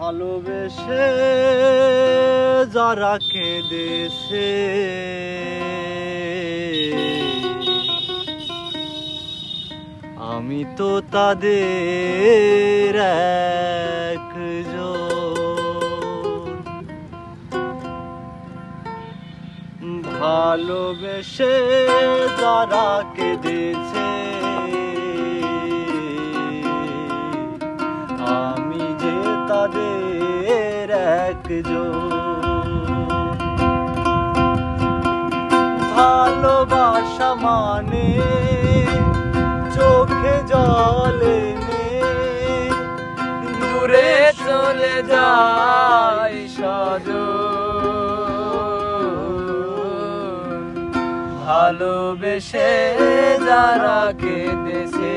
ভালোবেসে যারা কেঁদেছে। আমি তো তাদের ভালোবেসে যারা কেঁদেছে একজন। ভালোবাসা মানে চোখে জলে দূরে চলে যাই সজ ভালোবেসে যারা কেঁদেছে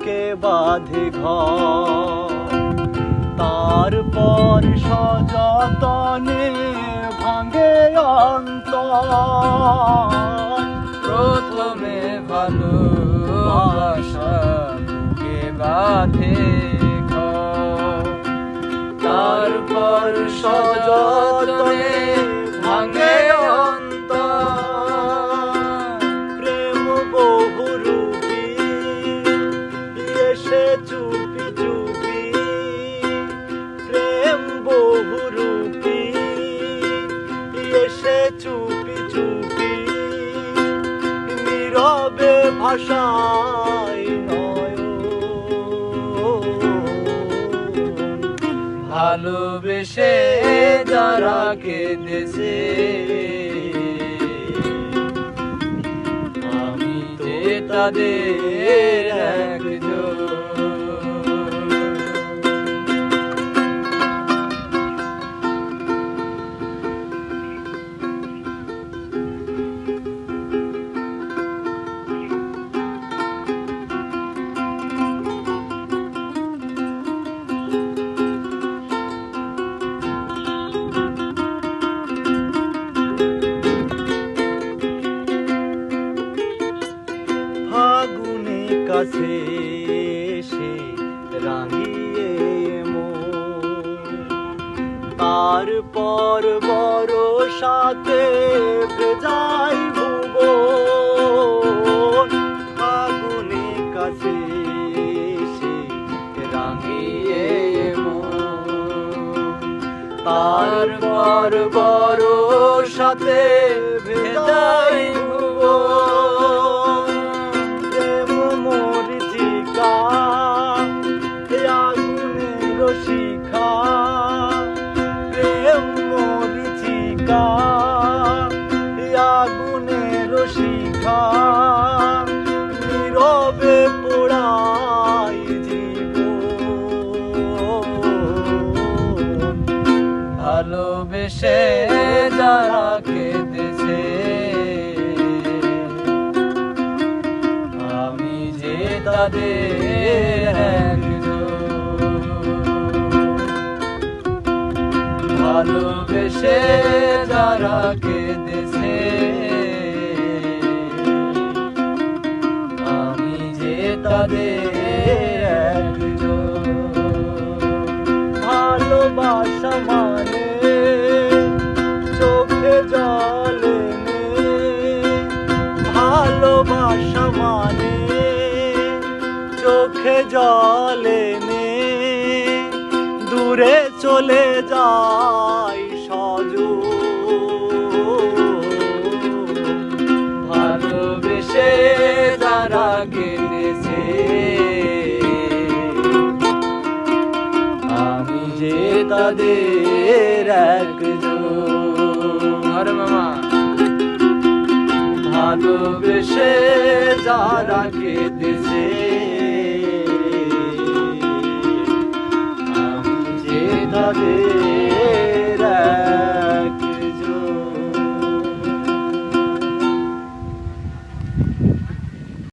বুকে বাঁধে ঘর? তারপর সযতনে ভাঙে অন্ত প্রথমে ভালোবাসা বুকে বাঁধে? ভাষায় নয় ভালোবেসে যারা কেঁদেছে আমি যে তাদের একজন। কাছে এসে রাঙিয়ে তারপর বড় সাথে ভেজাই ভুবন ফাগুনে কাছে এসে রাঙিয়ে। তারপর বড় সাথে ভেজাই তাদের। ভালোবেসে যারা কেঁদেছে আমি যে তাদের। ভালোবাসা মানে দূরে চলে যাই সজ। ভালোবেসে যারা কেঁদেছে। আমি যে তাদের একজন। মামা। ভালোবেসে যারা কেঁদেছে। থাকে